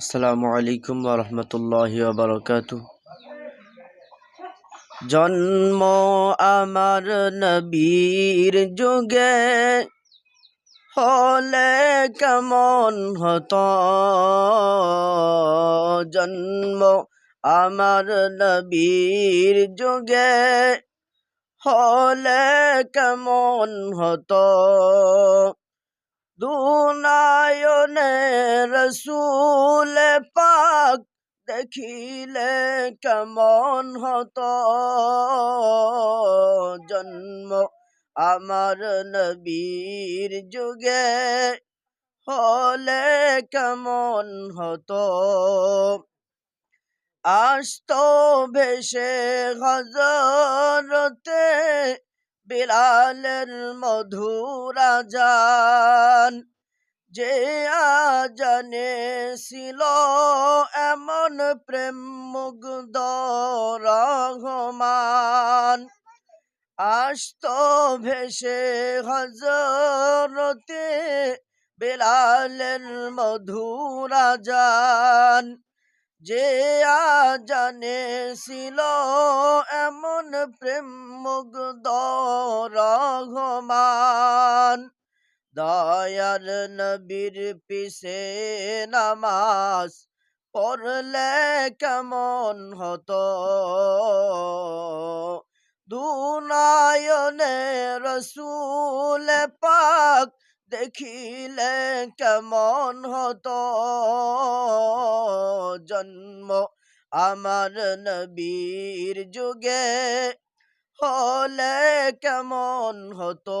আসসালামু আলাইকুম রহমতুল্লাহ বারকাত জন্ম আমার নবীর যুগে হলে কেমন হতো জন্ম আমার নবীর যুগে হলে কেমন হতো দুনায়নে রসুল পাক দেখিলে কেমন হত? জন্ম আমার নবীর যুগে হলে কেমন হত? আসত ভেসে হজরতে বিলালের মধুরা জান যে আজানে ছিল এমন প্রেম মুগ্ধ রহমান। আসত ভেসে হজরতে বিলালের মধুরা জান যে আজানে ছিল এমন প্রেম মুগ্ধ রহমান। দয়ার নবীর পিছে নামাজ পড়লে কেমন হতো? দুনায়নে রসুল পাক দেখিলে কেমন হতো? জন্ম আমার নবীর যুগে হলে কেমন হতো?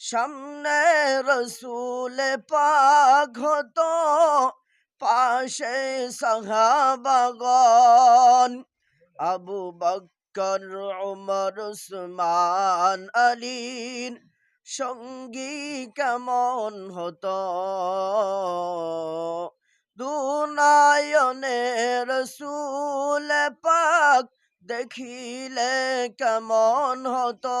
সামনে রসুল পাক হতো, পাশে সাহাবাগন আবু বক্কর, উমর, উসমান আলীন সঙ্গী কেমন হতো? দুনায়নে রসুল পাক দেখিলে কেমন হতো?